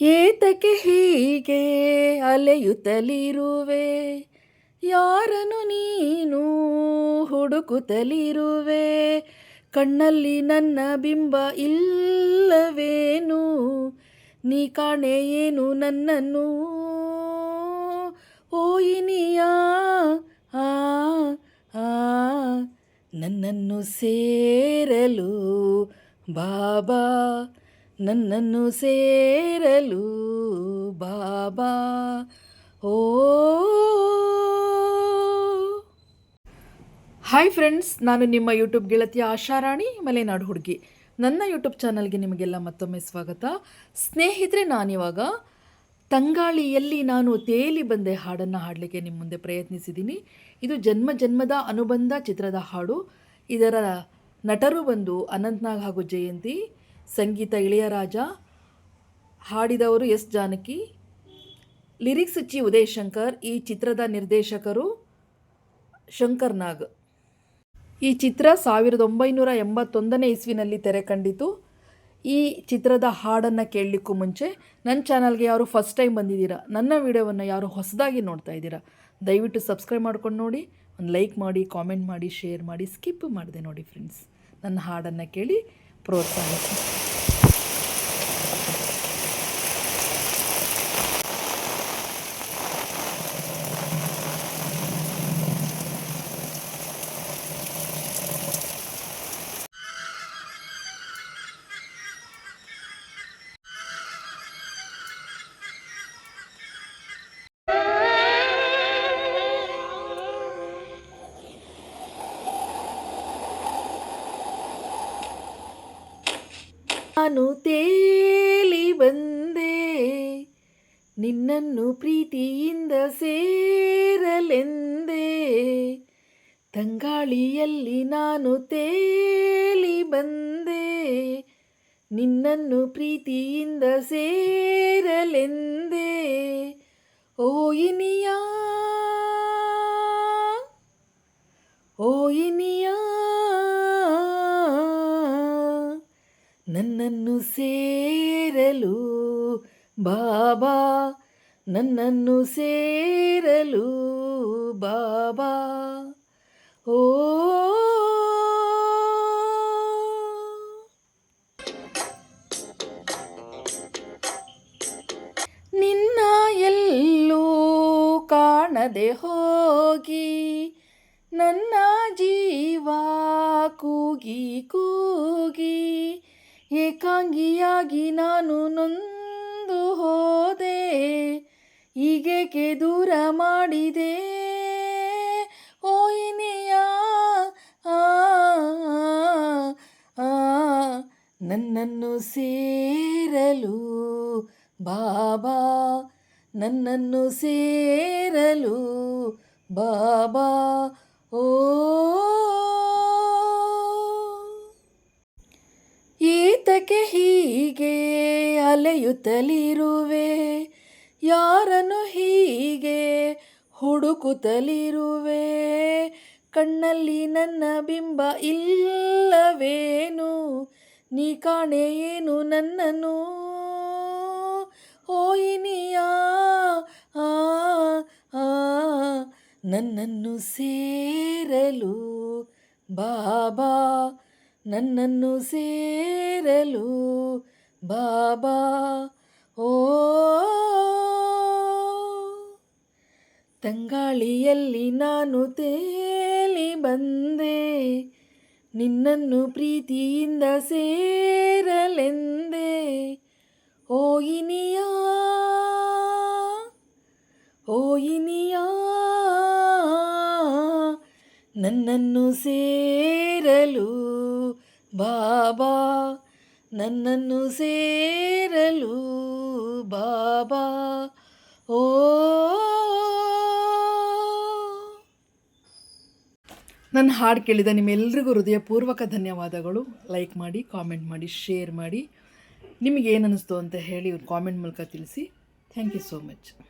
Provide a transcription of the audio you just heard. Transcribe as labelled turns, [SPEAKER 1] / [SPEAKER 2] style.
[SPEAKER 1] ಏತಕ್ಕೆ ಹೀಗೆ ಅಲೆಯುತ್ತಲಿರುವೆ? ಯಾರನು ನೀನು ಹುಡುಕುತ್ತಲಿರುವೆ? ಕಣ್ಣಲ್ಲಿ ನನ್ನ ಬಿಂಬ ಇಲ್ಲವೇನು? ನೀ ಕಾಣೆ ಏನು ನನ್ನನ್ನು? ಓಯಿನಿಯ ಆ ಆ, ನನ್ನನ್ನು ಸೇರಲು ಬಾಬಾ ನನ್ನನ್ನು ಸೇರಲು ಬಾಬಾ ಓ ಹಾಯ್ ಫ್ರೆಂಡ್ಸ್ ನಾನು ನಿಮ್ಮ ಯೂಟ್ಯೂಬ್ ಗೆಳತಿಯ ಆಶಾರಾಣಿ ಮಲೆನಾಡು ಹುಡುಗಿ. ನನ್ನ ಯೂಟ್ಯೂಬ್ ಚಾನಲ್ಗೆ ನಿಮಗೆಲ್ಲ ಮತ್ತೊಮ್ಮೆ ಸ್ವಾಗತ. ಸ್ನೇಹಿತರೆ, ನಾನಿವಾಗ ತಂಗಾಳಿಯಲ್ಲಿ ನಾನು ತೇಲಿ ಬಂದೆ ಹಾಡನ್ನು ಹಾಡಲಿಕ್ಕೆ ನಿಮ್ಮ ಮುಂದೆ ಪ್ರಯತ್ನಿಸಿದ್ದೀನಿ ಇದು ಜನ್ಮ ಜನ್ಮದ ಅನುಬಂಧ ಚಿತ್ರದ ಹಾಡು. ಇದರ ನಟರು ಬಂದು ಅನಂತ್ನಾಗ್ ಹಾಗೂ ಜಯಂತಿ. ಸಂಗೀತ ಇಳೆಯರಾಜ ಹಾಡಿದವರು ಎಸ್ ಜಾನಕಿ. ಲಿರಿಕ್ಸ್ ಚಿ ಉದಯ್ ಶಂಕರ್, ಈ ಚಿತ್ರದ ನಿರ್ದೇಶಕರು ಶಂಕರ್ ನಾಗ್. ಈ ಚಿತ್ರ ಸಾವಿರದ ಒಂಬೈನೂರ ಎಂಬತ್ತೊಂದನೇ ಇಸ್ವಿನಲ್ಲಿ ತೆರೆ ಕಂಡಿತು. ಈ ಚಿತ್ರದ ಹಾಡನ್ನು ಕೇಳಲಿಕ್ಕೂ ಮುಂಚೆ ನನ್ನ ಚಾನಲ್ಗೆ ಯಾರು ಫಸ್ಟ್ ಟೈಮ್ ಬಂದಿದ್ದೀರಾ, ನನ್ನ ವಿಡಿಯೋವನ್ನು ಯಾರು ಹೊಸದಾಗಿ ನೋಡ್ತಾ ಇದ್ದೀರಾ, ದಯವಿಟ್ಟು ಸಬ್ಸ್ಕ್ರೈಬ್ ಮಾಡ್ಕೊಂಡು ನೋಡಿ, ಒಂದು ಲೈಕ್ ಮಾಡಿ, ಕಾಮೆಂಟ್ ಮಾಡಿ, ಶೇರ್ ಮಾಡಿ, ಸ್ಕಿಪ್ ಮಾಡಿದೆ ನೋಡಿ ಫ್ರೆಂಡ್ಸ್. ನನ್ನ ಹಾಡನ್ನು ಕೇಳಿ процентів. ನಾನು ತೇಲಿ ಬಂದೆ. ನಿನ್ನನ್ನು ಪ್ರೀತಿಯಿಂದ ಸೇರಲೆಂದೆ. ತಂಗಾಳಿಯಲ್ಲಿ ನಾನು ತೇಲಿ ಬಂದೆ. ನಿನ್ನನ್ನು ಪ್ರೀತಿಯಿಂದ ಸೇರಲೆಂದೆ. ಓ ಇನಿಯ ನನ್ನನ್ನು ಸೇರಲು, ಬಾಬಾ, ನನ್ನನ್ನು ಸೇರಲು, ಬಾಬಾ. ಓ, ನಿನ್ನ ಎಲ್ಲೂ ಕಾಣದೆ ಹೋಗಿ, ನನ್ನ ಜೀವ ಕೂಗಿ ಕೂಗಿ ಏಕಾಂಗಿಯಾಗಿ ನಾನು ನೊಂದು ಹೋದೆ ಈಗೇಕೆ ದೂರ ಮಾಡಿದೆ. ಓ ಆ, ನನ್ನನ್ನು ಸೇರಲು ಬಾಬಾ ನನ್ನನ್ನು ಸೇರಲು ಬಾಬಾ ಓ ಈತಕ್ಕೆ ಹೀಗೆ ಅಲೆಯುತ್ತಲಿರುವೆ ಯಾರನ್ನು ಹೀಗೆ ಹುಡುಕುತ್ತಲಿರುವೆ? ಕಣ್ಣಲ್ಲಿ ನನ್ನ ಬಿಂಬ ಇಲ್ಲವೇನು? ನೀ ಕಾಣೆ ಏನು ನನ್ನನ್ನು? ಓಯಿನಿಯ ಆ ಆ, ನನ್ನನ್ನು ಸೇರಲು ಬಾಬಾ ನನ್ನನ್ನು ಸೇರಲು ಬಾಬಾ, ಓ, ತಂಗಾಳಿಯಲ್ಲಿ ನಾನು ತೇಲಿ ಬಂದೆ, ನಿನ್ನನ್ನು ಪ್ರೀತಿಯಿಂದ ಸೇರಲೆಂದೆ. ಓ, ಇನಿಯ ಓ, ಇನಿಯ, ನನ್ನನ್ನು ಸೇರಲು ಬಾಬಾ. ನನ್ನನ್ನು ಸೇರಲು ಬಾಬಾ, ಓ. ನನ್ನ ಹಾಡು ಕೇಳಿದ ನಿಮ್ಮೆಲ್ಲರಿಗೂ ಹೃದಯಪೂರ್ವಕ ಧನ್ಯವಾದಗಳು. ಲೈಕ್ ಮಾಡಿ ಕಾಮೆಂಟ್ ಮಾಡಿ ಶೇರ್ ಮಾಡಿ. ನಿಮಗೇನು ಅನ್ನಿಸ್ತು ಅಂತ ಹೇಳಿ ಕಾಮೆಂಟ್ ಮೂಲಕ ತಿಳಿಸಿ. Thank you so much